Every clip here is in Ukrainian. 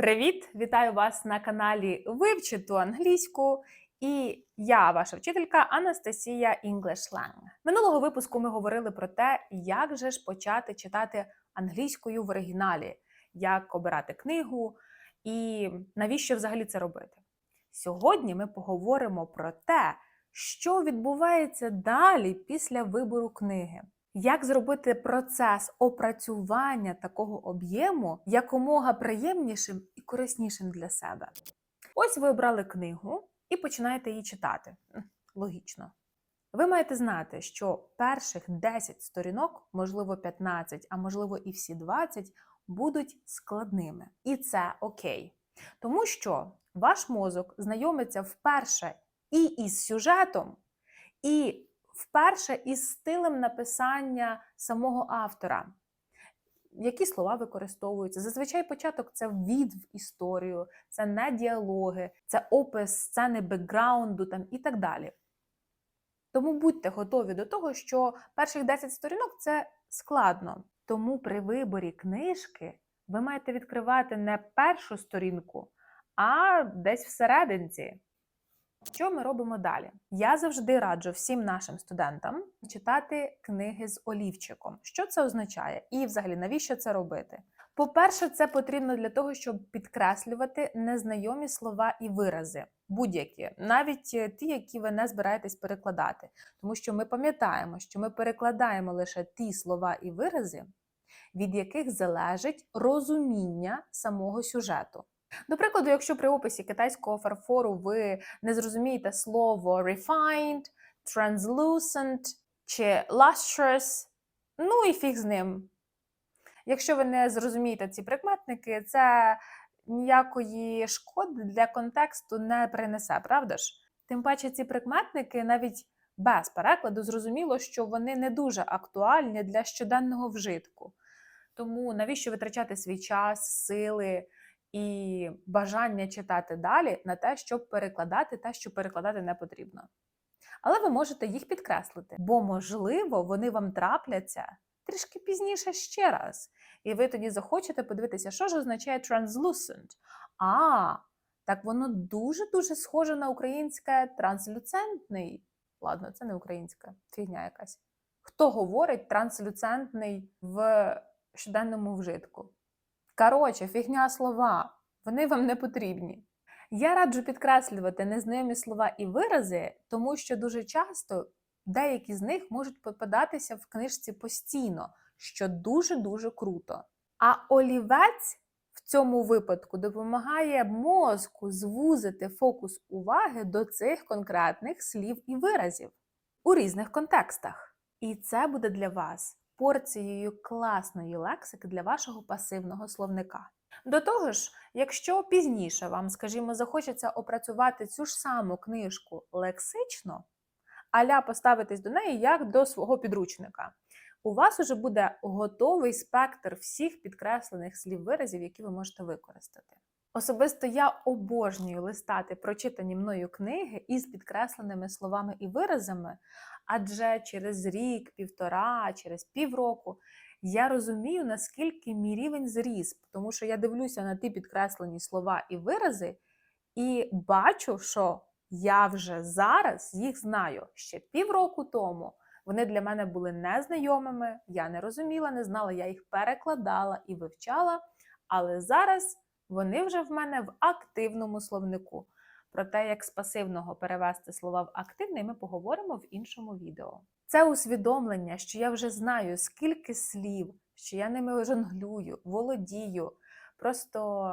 Привіт! Вітаю вас на каналі Вивчи ту англійську. І я, ваша вчителька Анастасія English. Минулого випуску ми говорили про те, як же ж почати читати англійською в оригіналі, як обирати книгу і навіщо взагалі це робити. Сьогодні ми поговоримо про те, що відбувається далі після вибору книги. Як зробити процес опрацювання такого об'єму якомога приємнішим і кориснішим для себе? Ось ви обрали книгу і починаєте її читати. Логічно. Ви маєте знати, що перших 10 сторінок, можливо 15, а можливо і всі 20, будуть складними. І це окей. Тому що ваш мозок знайомиться вперше і із сюжетом, і вперше із стилем написання самого автора. Які слова використовуються? Зазвичай початок це ввід в історію, це не діалоги, це опис сцени бекграунду там, і так далі. Тому будьте готові до того, що перших 10 сторінок це складно. Тому при виборі книжки ви маєте відкривати не першу сторінку, а десь всерединці. Що ми робимо далі? Я завжди раджу всім нашим студентам читати книги з олівчиком. Що це означає? І взагалі навіщо це робити? По-перше, це потрібно для того, щоб підкреслювати незнайомі слова і вирази, будь-які, навіть е, ті, які ви не збираєтесь перекладати. Тому що ми пам'ятаємо, що ми перекладаємо лише ті слова і вирази, від яких залежить розуміння самого сюжету. До прикладу, якщо при описі китайського фарфору ви не зрозумієте слово refined, translucent чи lustrous, ну і фіг з ним. Якщо ви не зрозумієте ці прикметники, це ніякої шкоди для контексту не принесе, правда ж? Тим паче ці прикметники навіть без перекладу зрозуміло, що вони не дуже актуальні для щоденного вжитку. Тому навіщо витрачати свій час, сили і бажання читати далі на те, щоб перекладати те, що перекладати не потрібно. Але ви можете їх підкреслити, бо, можливо, вони вам трапляться трішки пізніше ще раз. І ви тоді захочете подивитися, що ж означає translucent. А, так воно дуже-дуже схоже на українське транслюцентний. Ладно, це не українська фігня якась. Хто говорить транслюцентний в щоденному вжитку? Коротше, фігня слова, вони вам не потрібні. Я раджу підкреслювати незнайомі слова і вирази, тому що дуже часто деякі з них можуть попадатися в книжці постійно, що дуже-дуже круто. А олівець в цьому випадку допомагає мозку звузити фокус уваги до цих конкретних слів і виразів у різних контекстах. І це буде для вас порцією класної лексики для вашого пасивного словника. До того ж, якщо пізніше вам, скажімо, захочеться опрацювати цю ж саму книжку лексично, аля поставитись до неї як до свого підручника, у вас уже буде готовий спектр всіх підкреслених слів виразів, які ви можете використати. Особисто я обожнюю листати прочитані мною книги із підкресленими словами і виразами, адже через рік, півтора, через півроку я розумію, наскільки мій рівень зріс, тому що я дивлюся на ті підкреслені слова і вирази, і бачу, що я вже зараз їх знаю. Ще півроку тому вони для мене були незнайомими, я не розуміла, не знала, я їх перекладала і вивчала, але зараз вони вже в мене в активному словнику. Про те, як з пасивного перевести слова в активний, ми поговоримо в іншому відео. Це усвідомлення, що я вже знаю, скільки слів, що я ними жонглюю, володію, просто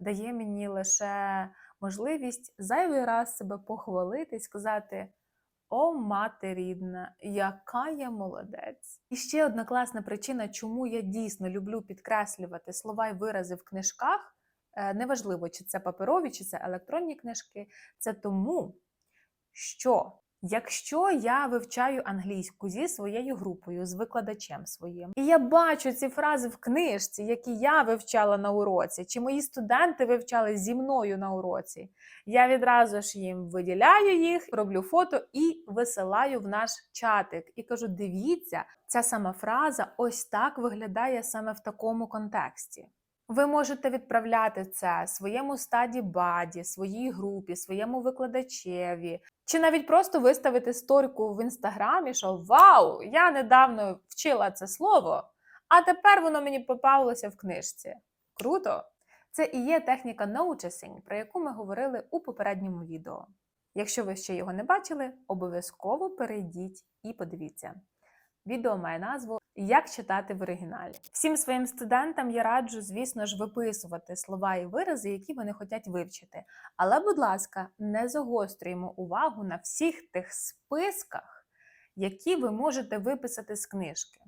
дає мені лише можливість зайвий раз себе похвалити і сказати: О, мати рідна, яка я молодець! І ще одна класна причина, чому я дійсно люблю підкреслювати слова й вирази в книжках. Е, Неважливо, чи це паперові, чи це електронні книжки. Це тому, що якщо я вивчаю англійську зі своєю групою, з викладачем своїм, і я бачу ці фрази в книжці, які я вивчала на уроці, чи мої студенти вивчали зі мною на уроці, я відразу ж їм виділяю їх, роблю фото і висилаю в наш чатик. І кажу: дивіться, ця сама фраза ось так виглядає саме в такому контексті. Ви можете відправляти це своєму стаді баді, своїй групі, своєму викладачеві, чи навіть просто виставити сторіку в інстаграмі, що Вау! Я недавно вчила це слово, а тепер воно мені попалося в книжці. Круто! Це і є техніка noticing, про яку ми говорили у попередньому відео. Якщо ви ще його не бачили, обов'язково перейдіть і подивіться. Відео має назву Як читати в оригіналі. Всім своїм студентам я раджу, звісно ж, виписувати слова і вирази, які вони хочуть вивчити. Але, будь ласка, не загострюємо увагу на всіх тих списках, які ви можете виписати з книжки.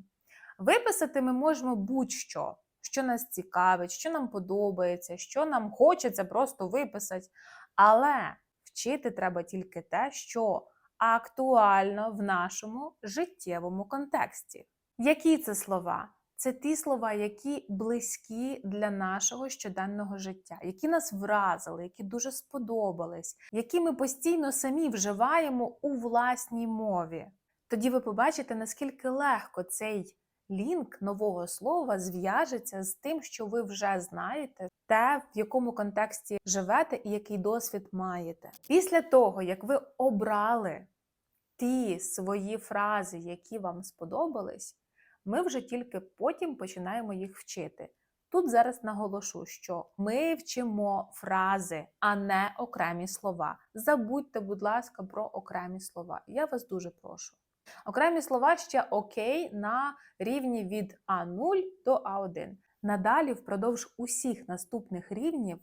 Виписати ми можемо будь-що, що нас цікавить, що нам подобається, що нам хочеться просто виписати. Але вчити треба тільки те, що актуально в нашому життєвому контексті. Які це слова? Це ті слова, які близькі для нашого щоденного життя, які нас вразили, які дуже сподобались, які ми постійно самі вживаємо у власній мові. Тоді ви побачите, наскільки легко цей лінк нового слова зв'яжеться з тим, що ви вже знаєте, те, в якому контексті живете і який досвід маєте. Після того, як ви обрали ті свої фрази, які вам сподобались, ми вже тільки потім починаємо їх вчити. Тут зараз наголошу, що ми вчимо фрази, а не окремі слова. Забудьте, будь ласка, про окремі слова. Я вас дуже прошу. Окремі слова ще окей на рівні від А0 до А1. Надалі, впродовж усіх наступних рівнів,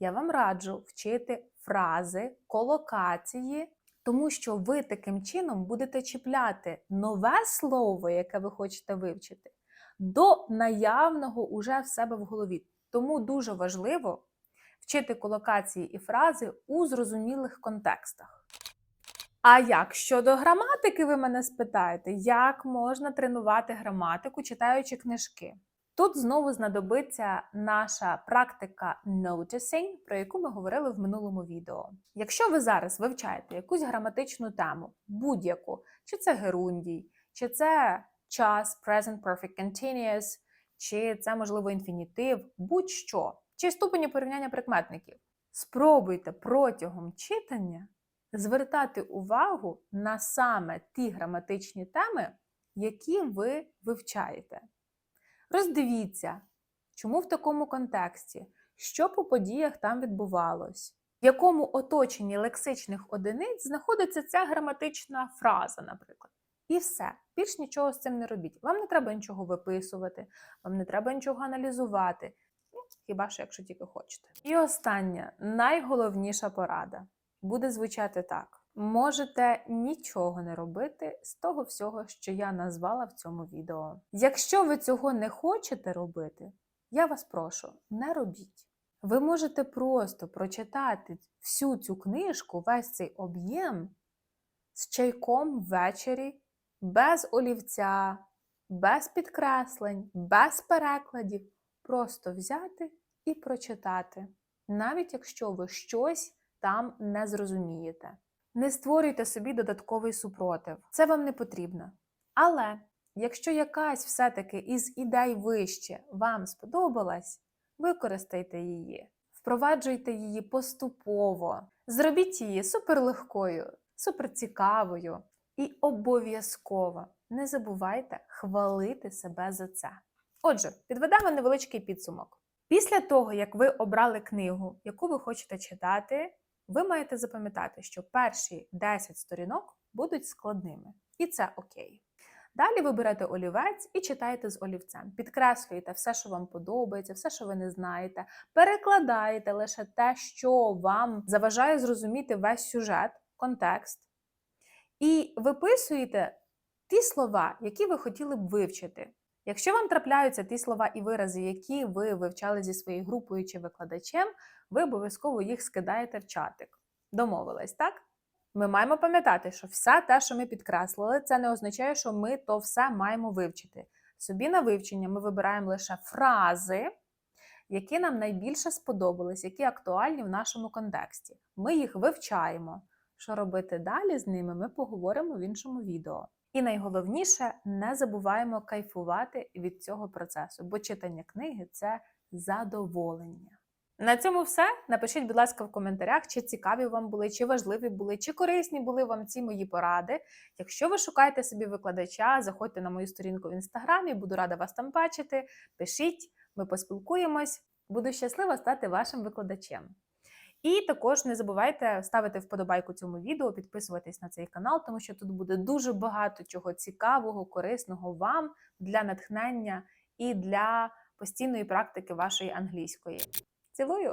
я вам раджу вчити фрази, колокації, тому що ви таким чином будете чіпляти нове слово, яке ви хочете вивчити, до наявного уже в себе в голові. Тому дуже важливо вчити колокації і фрази у зрозумілих контекстах. А як щодо граматики, ви мене спитаєте, як можна тренувати граматику, читаючи книжки? Тут знову знадобиться наша практика noticing, про яку ми говорили в минулому відео. Якщо ви зараз вивчаєте якусь граматичну тему, будь-яку, чи це герундій, чи це час, present perfect continuous, чи це, можливо, інфінітив, будь-що, чи ступені порівняння прикметників, спробуйте протягом читання звертати увагу на саме ті граматичні теми, які ви вивчаєте. Роздивіться, чому в такому контексті, що по подіях там відбувалось, в якому оточенні лексичних одиниць знаходиться ця граматична фраза, наприклад. І все, більш нічого з цим не робіть. Вам не треба нічого виписувати, вам не треба нічого аналізувати. Ну, хіба що, якщо тільки хочете. І остання, найголовніша порада буде звучати так: можете нічого не робити з того всього, що я назвала в цьому відео. Якщо ви цього не хочете робити, я вас прошу, не робіть. Ви можете просто прочитати всю цю книжку, весь цей об'єм з чайком ввечері, без олівця, без підкреслень, без перекладів. Просто взяти і прочитати, навіть якщо ви щось там не зрозумієте. Не створюйте собі додатковий супротив, це вам не потрібно. Але якщо якась все-таки із ідей вище вам сподобалась, використайте її, впроваджуйте її поступово, зробіть її суперлегкою, суперцікавою і обов'язково не забувайте хвалити себе за це. Отже, підведемо невеличкий підсумок. Після того, як ви обрали книгу, яку ви хочете читати, ви маєте запам'ятати, що перші 10 сторінок будуть складними, і це окей. Далі ви олівець і читаєте з олівцем. Підкреслюєте все, що вам подобається, все, що ви не знаєте, перекладаєте лише те, що вам заважає зрозуміти весь сюжет, контекст, і виписуєте ті слова, які ви хотіли б вивчити. Якщо вам трапляються ті слова і вирази, які ви вивчали зі своєю групою чи викладачем, ви обов'язково їх скидаєте в чатик. Домовились, так? Ми маємо пам'ятати, що все те, що ми підкреслили, це не означає, що ми то все маємо вивчити. Собі на вивчення ми вибираємо лише фрази, які нам найбільше сподобались, які актуальні в нашому контексті. Ми їх вивчаємо. Що робити далі з ними, ми поговоримо в іншому відео. І найголовніше, не забуваємо кайфувати від цього процесу, бо читання книги це задоволення. На цьому все. Напишіть, будь ласка, в коментарях, чи цікаві вам були, чи важливі були, чи корисні були вам ці мої поради. Якщо ви шукаєте собі викладача, заходьте на мою сторінку в інстаграмі, буду рада вас там бачити. Пишіть, ми поспілкуємось. Буду щаслива стати вашим викладачем. І також не забувайте ставити вподобайку цьому відео, підписуватись на цей канал, тому що тут буде дуже багато чого цікавого, корисного вам для натхнення і для постійної практики вашої англійської. Цілую!